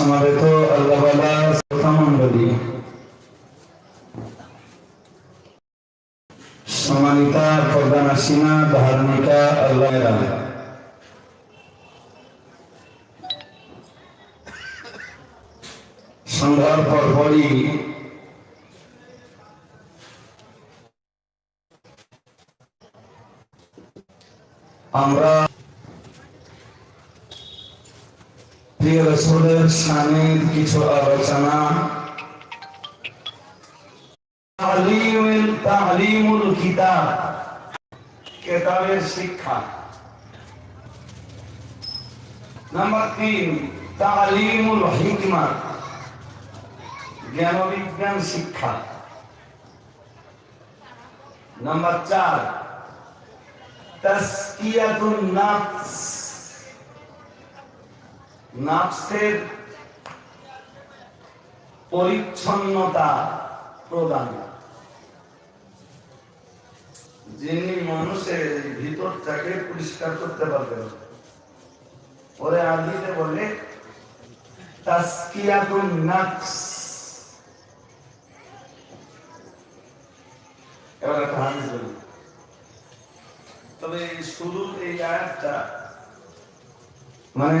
সমাবেত আল্লাহওয়ালা শ্রোতা মণ্ডলী সম্মানিতা প্রধানাসীনা ধার্মিকা আল্লাহরা। সন্ধ্যার পরপরই আমরা প্রিয় রসুলের সানের কিছু আলোচনা। তালিমুল কিতাব, কেতাবের শিক্ষা। নাম্বার তিন, তালিমুল হিকমা জ্ঞান বিজ্ঞান শিক্ষা। নাম্বার চার, তাসকিয়াতুন নাফস। নাফসের পরিচ্ছন্নতা প্রদান। যিনি মানুষের ভিতরটাকে পরিষ্কার করতে পারবেন। ওরে আরবিতে বলে তাসকিয়াতুন নাফস এবার একটা হাদিস বলি। তবে শুরুর এই আয়াতটা মানে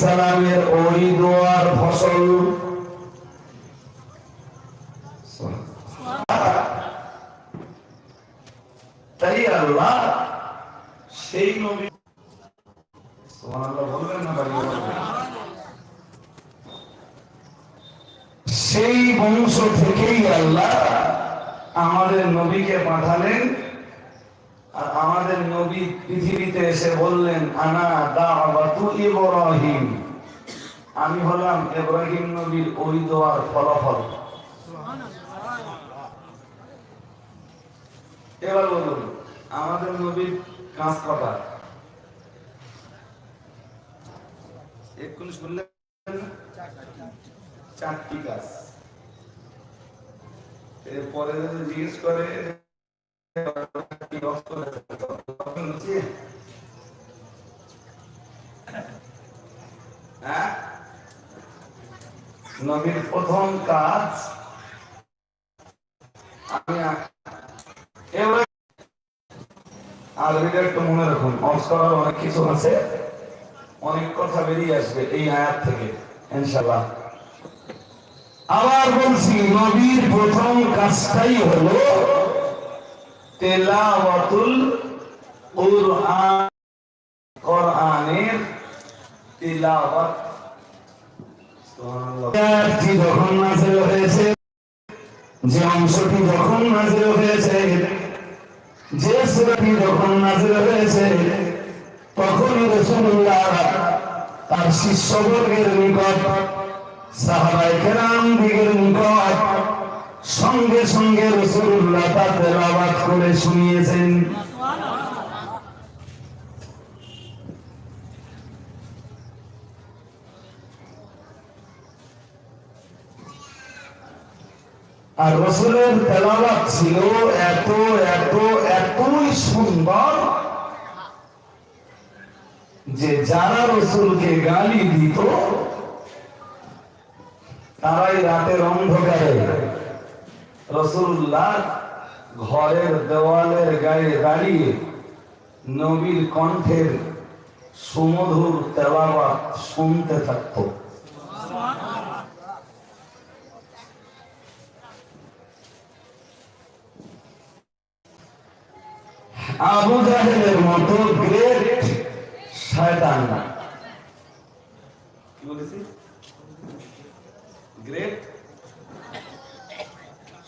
সালামের ওই দোয়ার ফসল। তাই আল্লাহ সেই নবী সেই বংশ থেকেই আল্লাহ আমাদের নবীকে পাঠালেন। আর আমাদের নবী পৃথিবীতে এসে বললেন, আনা ইব্রাহিম। আমি হলাম ইব্রাহিম নবীর ওই দোয়ার ফলাফল। এবার বলুন, আমাদের নবীর কাজ শুনলেন? চারটি কাজ। এরপরে জিজ্ঞেস করে হ্যাঁ? নবীর প্রথম কাজ আমি মনে রাখুন অনেক কিছু আছে অনেক কথা বেরিয়ে আসবে এই আয়াত থেকে আবার বলছি, নবীর প্রথম কাজটাই হলো তেলাওয়াতুল কুরআন, কোরআনের তিলাওয়াত যখন নাযিল হয়েছে যে অংশটি যখন নাযিল হয়েছে, যে সূরাটি যখন নাযিল হয়েছে, তখনই রাসূলুল্লাহ তার শিষ্যবর্গের নিকট সাহাবায়ে কেরাম দিগের নিকট সঙ্গে সঙ্গে রসুল্লাহ তার তেলাওয়াত করে শুনিয়েছেন। আর রসুলের তেলাওয়াত ছিল এত এত, এতই সুন্দর যে যারা রসুলকে গালি দিত, তারাই রাতের অন্ধকারে রসুল্লাহ ঘরের দেওয়ালের গায়ে দাঁড়িয়ে নবীর কণ্ঠের সুমধুর তেলাওয়াত শুনতে থাকত। আবু জাহেলের মতো গ্রেট শয়তান। না কি বলেছি গ্রেট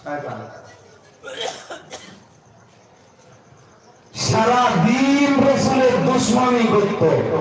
শয়তান। সারা দিন রসুলের দুশ্মনী করত।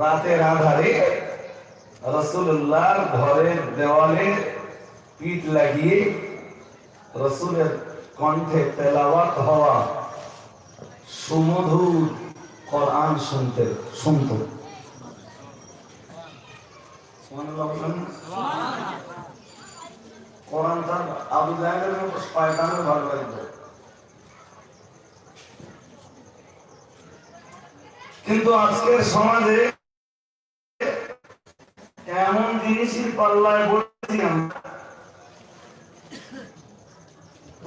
রাতের আধারে রসুল্লাহর ঘরের দেওয়ালে পিঠ লাগিয়ে রসুলের কণ্ঠে তেলাওয়াত হওয়া সুমধুর কোরআন শুনতে, শুনত। কিন্তু আজকের সমাজে এমন জিনিসই পাল্লায় পড়েছি আমরা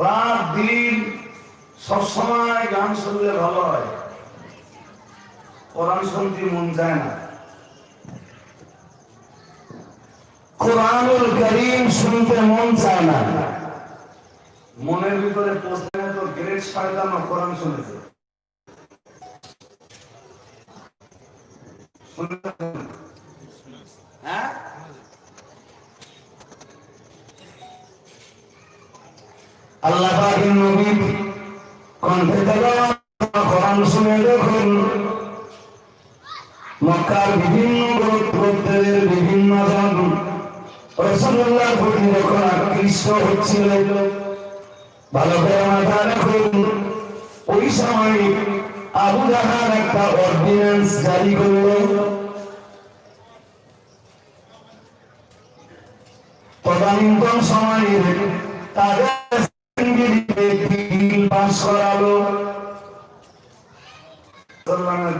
রাত দিন সবসময় গান শুনলে ভালো হয়। কোরআন শুনতে মন যায় না। কোরআনুল করিম শুনতে মন চায় না। মনের ভিতরে পৌঁছে তো গ্রেট শয়তান কোরআন শুনেছে। হ্যাঁ? আল্লাহ পাকের নবী কণ্ঠে কোরআন শুনে দেখুন। মক্কার বিভিন্ন গোত্রের বিভিন্ন জন রসুল্লাহ প্রতি যখন আকৃষ্ট হচ্ছিল ভালো করে মাথা রাখুন। ওই সময় আবু জাহার একটা অর্ডিন্যান্স জারি করল। তদানীন্তন সময়ে তাদের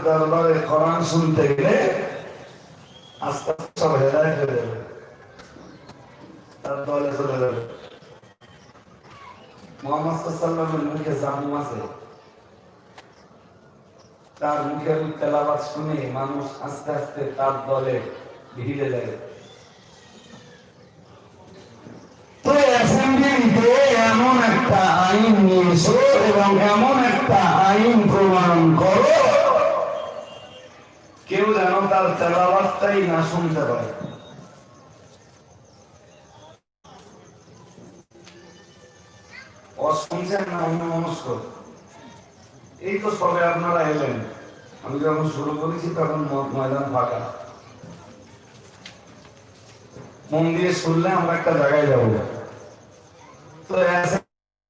দরবারে কোরআন শুনতে গেলে আস্তে আস্তে সব হেদায়ত হয়ে যাবে তার দলে চলে যাবে মোহাম্মদ সাল্লামের মুখে জামু আছে তার মুখের তেলাবাদ শুনে মানুষ আস্তে আস্তে তার দলে ভিড়ে যায় তো অ্যাসেম্বলিতে এমন একটা আইন এবং এমন একটা আইন প্রমাণ করো। কেউ যেন তার তেলাবাদটাই না শুনতে পারে না অন্য এই তো সবে আপনারা এলেন। আমি যখন শুরু করেছি তখন ময়দান ফাঁকা। মন দিয়ে শুনলে আমরা একটা জায়গায় যাব। তো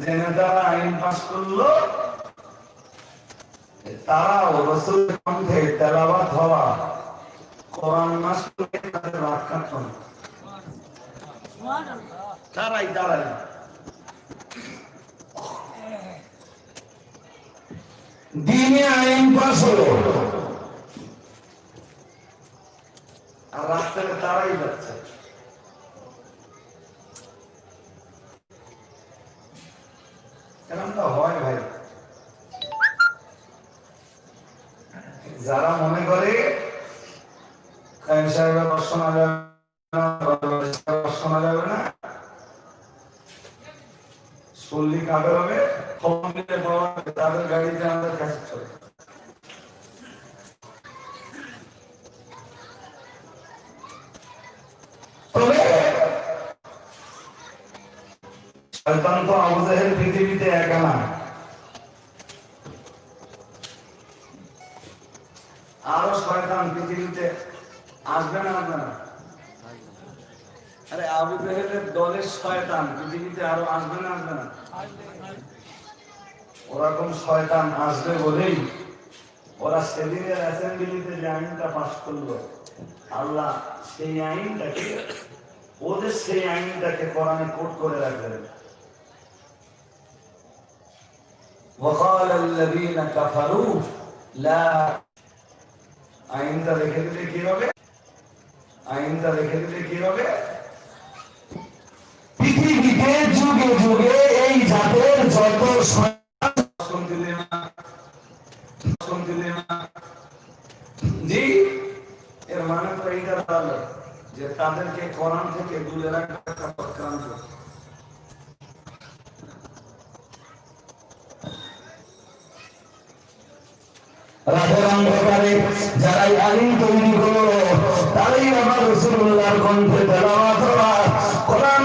জেনে যারা আইন তারাই তারাই দিনে আইন পাস হলো আর রাস্তায় তারাই যাচ্ছে এরকমটা হয় ভাই যারা মনে করে সাহেবের শোনা যাবে না শোনা যাবে না হবে তাদের গাড়িতে আমাদের কাছে চলে তবে শয়তান তো আবু জাহেল পৃথিবীতে একা না আরও শয়তান পৃথিবীতে আসবে না আসবে না আরে আবু জাহেলের দলের শয়তান পৃথিবীতে আরও আসবে না আসবে না ওরকম শয়তান আসবে বলেই ওরা সেদিনের অ্যাসেম্বলিতে যে আইনটা পাশ করলো আল্লাহ সেই আইনটাকে ওদের সেই আইনটাকে কোরআনে কোট করে রাখলেন وقال الذين كفروا لا আইনটা রেখে দিলে কি হবে আইনটা রেখে দিলে কি হবে পৃথিবীতে যুগে যুগে এই জাতের যত শাসন দিলে না শাসন দিলে না জি এর মানে তো এইটা তাহলে যে তাদেরকে কোরআন থেকে দূরে রাখা একটা চক্রান্ত রাতের অন্ধকারে যারাই আইন তৈরি করল তারাই আমার রসুল্লাহর কণ্ঠে তেলাওয়াত হওয়া কোরআন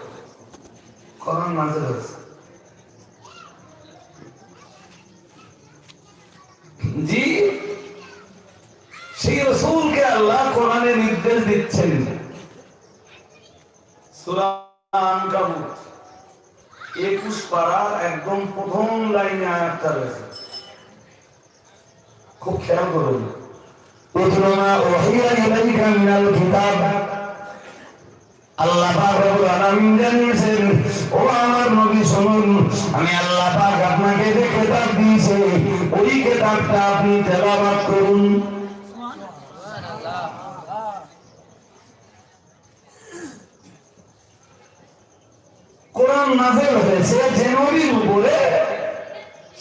কোরআন নাযিল হয়েছে জি, সেই রসুলকে আল্লাহ কোরআনে নির্দেশ দিচ্ছেন। একুশ পাড়ার একদম প্রথম লাইনে আয়াতটা রয়েছে। খুব খেয়াল করুন। উতলু মা উহিয়া ইলাইকা মিনাল কিতাব। আল্লাহ পাক জানিয়েছেন, ও আমার নবী, শুনুন, আমি আল্লাহ আপনাকে যে কিতাব দিয়েছে, ওই কিতাবটা আপনি তেলাওয়াত করুন। উপরে,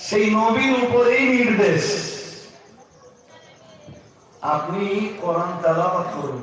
সেই নবীর উপরেই নির্দেশ। আপনি কোরআন তেলাওয়াত করুন।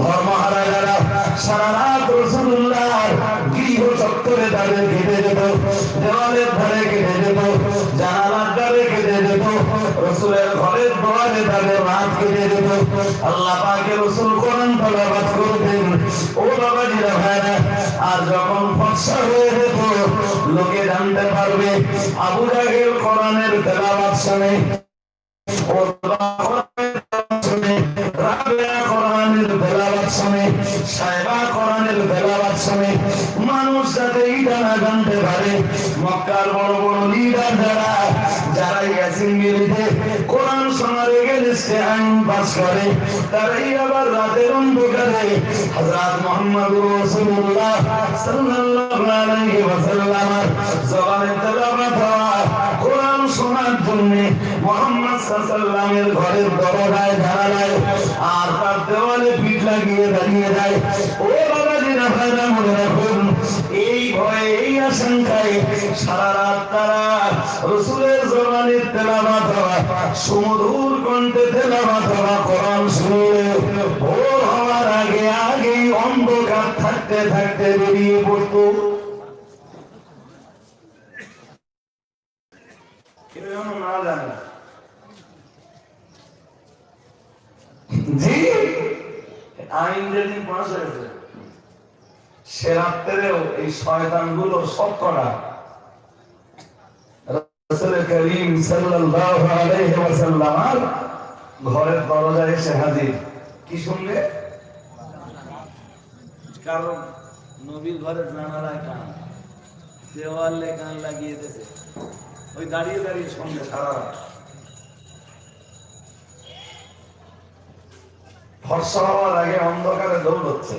ধর্মহারা যারা সারা রাত রসুল্লাহ গৃহ চত্বরে তাদের কেটে যেত দেওয়ালের ধারে কেটে যেত জানালার ধারে কেটে যেত রসুলের ঘরের দোয়ারে তাদের রাত কেটে যেত আল্লাহ পাকে রসুল কোরআন তলাবাদ করতেন ও বাবা জিরা ভাইরা, আর যখন ফসা হয়ে যেত, লোকে জানতে পারবে, আবু জাহেল কোরআনের তেলাবাদ শুনে মক্কার বড় বড় লিডার যারা যারা ইয়াসিন গিরিতে কোরআন শোনার এগেনস্টে আইন পাস করে, তারাই আবার রাতের অন্ধকারে হযরত মুহাম্মদ রাসূলুল্লাহ সাল্লাল্লাহু আলাইহি ওয়াসাল্লাম জবানে তেলাওয়াত কোরআন শোনার জন্য মোহাম্মদ সাল্লামের ঘরের দরজায় দাঁড়ায় আর তার দেওয়ালে পিঠ লাগিয়ে দাঁড়িয়ে যায়। ও বাবাজি রাফায়দা মনে রাখুন এই আশঙ্কায় সারা রাত তারা রসুলের জবানের তেলাবাত হওয়া সুমধুর কণ্ঠে তেলাবাত হওয়া কোরআন শুনলে ভোর হওয়ার আগে আগেই অন্ধকার থাকতে থাকতে বেরিয়ে পড়তো। না জানে। জি? সে রাত্রেও এই শয়তানগুলো সব করা। করিম সাল্লাল্লাহু আলাইহি ওয়াসাল্লাম ঘরের দরজায় এসে হাজির। কি শুনবে? কারণ নবীর ঘরের জানালায় কান দেওয়ালে কান লাগিয়ে দিয়েছে। ওই দাঁড়িয়ে দাঁড়িয়ে সঙ্গে সারা ফর্সা হওয়ার আগে অন্ধকারে দৌড়চ্ছে।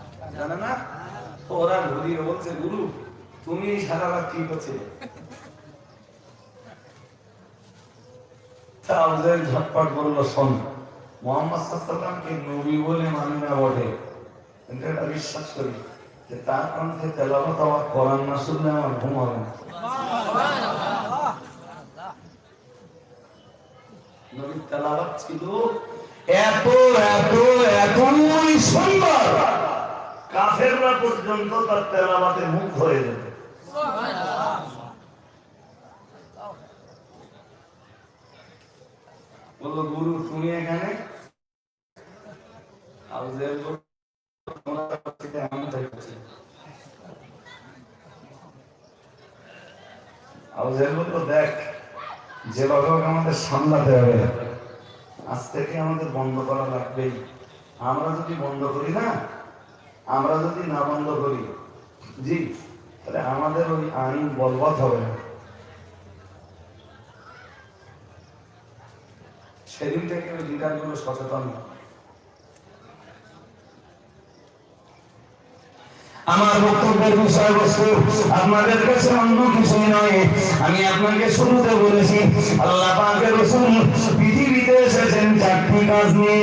জানে না? ওরা ঘুরিয়ে বলছে, গুরু, তুমি সারা রাত কি করছিলে? ঝটপট বলল, শোন, মোহাম্মদ নবী বলে মানি না বটে। কিন্তু এটা বিশ্বাস করি যে তার কণ্ঠে তেলাবত আমার কোরআন না শুনলে আমার ঘুম হবে না। নবীর তেলাওয়াত ছিল, এত এত এতই সুন্দর কাফেররা পর্যন্ত তার তেলাওয়াতে মুখ হয়ে যেত। বলল গুরু তুমি এখানে? আবু জাহেল বলল, "তোমরা থেকে আমি থাকছি আবু জাহেল বলল দেখ যেভাবে আমাদের সামলাতে হবে আজ থেকে আমাদের বন্ধ করা লাগবেই। আমরা যদি বন্ধ করি না আমরা যদি না বন্ধ করি, জি, তাহলে আমাদের ওই আইন বলবৎ হবে না। সেদিন থেকে ওই সচেতন। আমার বক্তব্যের বিষয়বস্তু আপনাদের কাছে অন্য কিছুই নয়। আমি আপনাকে শুরুতে বলেছি, আল্লাহ পাকের রসুল পৃথিবীতে এসেছেন চারটি কাজ নিয়ে।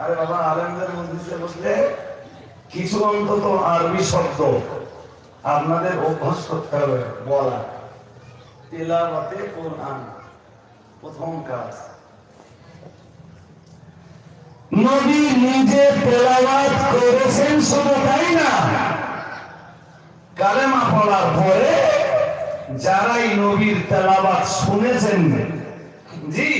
আরে বাবা, আলেমদের মধ্যে বসলে কিছু অন্তত আরবি শব্দ আপনাদের অভ্যাস করতে হবে, বলা। তেলাওয়াতে কোরআন, প্রথম কাজ। নবী নিজে তেলাওয়াত করেছেন শুধু তাই না? কালেমা পড়ার পরে যারাই নবীর তেলাওয়াত শুনেছেন, জি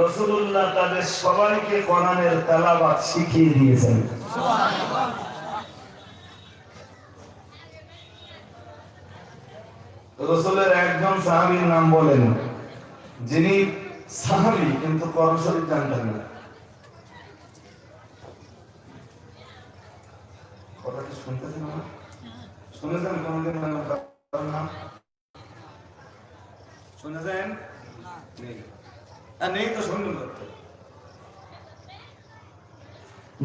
রসুল্লাহ তাদের সবাইকে কোরআনের তেলাওয়াত শিখিয়ে দিয়েছেন। রসুলের একজন সাহাবীর নাম বলেন, যিনি সাহাবী, কিন্তু করশরীর জানতেন না কথা কি শুনতেছেন আমার? শুনেছেন কোনদিন নেই তো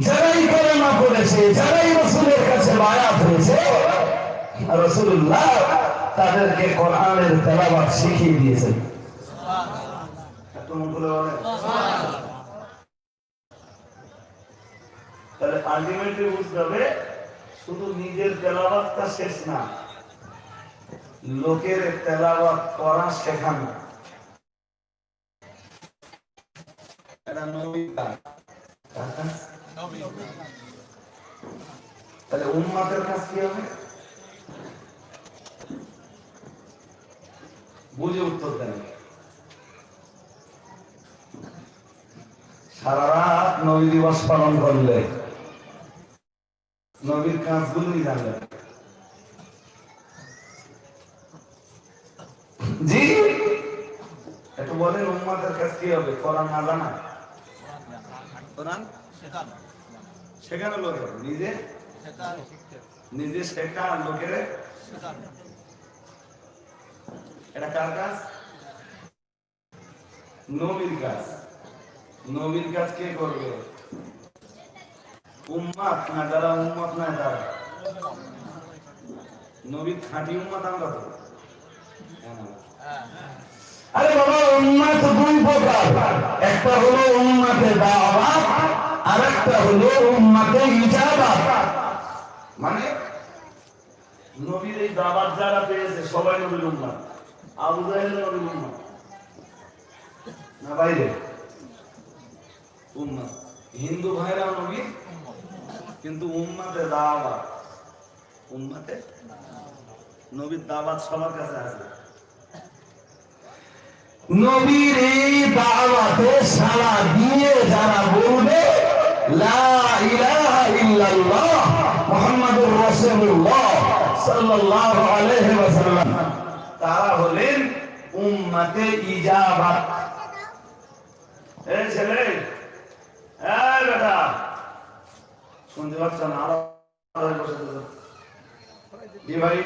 যারাই কলেমা পড়েছে, যারাই রসুলের কাছে বায়াত হয়েছে রসুল্লাহ তাদেরকে কোরআনের তেলাবাদ শিখিয়ে দিয়েছেন। তাহলে আলটিমেটলি বুঝতে হবে শুধু নিজের তেলাবাদটা শেষ না লোকের তেলাবাদ করা শেখানো? তাহলে উম্মাদের কাজ কি হবে? বুঝে উত্তর দেন। সারা রাত নবী দিবস পালন করলে নবীর জানলেন জি? বলেন উম্মাদের কি হবে? কোরআন না জানা? কোরআন শেখানো। লোকের? নিজে? নিজে শেখা লোকের? এটা কার কাজ? নবীর কাজ। নবীর কাজ কে করবে? উম্মাত না যারা উম্মত না যারা নবীর খাঁটি উম্মাত আমরা তো। আরে বাবা উম্মাত দুই প্রকার। একটা হলো উম্মাতে দাওয়াত আর একটা হলো উম্মাতে ইজাবাত মানে নবীর এই দাওয়াত যারা পেয়েছে সবাই নবীর উম্মাত আবু জাহেল নবীর উম্মাত না বাইরে? উম্মাত হিন্দু ভাইরা নবীর কিন্তু উম্মাতে দাওয়াত। উম্মাতে? নবীর দাওয়াত সবার কাছে আছে। নবীর এই দাওয়াতে সারা দিয়ে যারা বলবে লা ইলাহা ইল্লাল্লাহ মুহাম্মাদুর রাসূলুল্লাহ সাল্লাল্লাহু আলাইহি ওয়াসাল্লাম। তারা হলেন উম্মাতে ইজাবাত। এই ছেলে শুনতে পাচ্ছ আরও জি ভাই,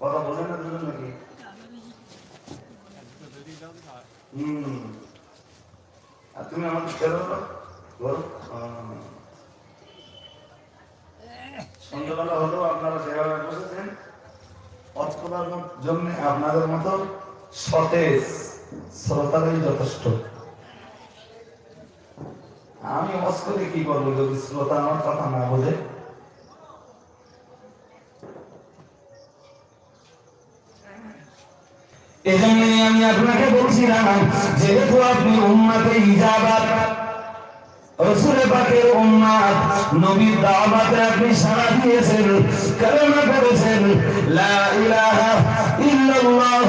কথা বোঝেন না দুজন আর তুমি আমাকে দাও বলো। সন্ধ্যাবেলা হলেও আপনারা সেভাবে বসেছেন করার জন্য আপনাদের মতো সতেজ শ্রোতারাই যথেষ্ট। আমি অস কি করব? যদি শ্রোতা আমার কথা না বোঝে? এজন্যই আমি আপনাকে বলছিলাম যেহেতু আপনি উম্মাতে ইজাবাত, রসুল পাকের নবীর দাওয়াতে আপনি সাড়া দিয়েছেন করেছেন লা ইলাহা ইল্লাল্লাহ।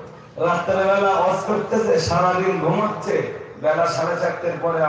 রাত্রেবেলা অস করতেছে সারাদিন ঘুমাচ্ছে। বেলা সাড়ে চারটের পরে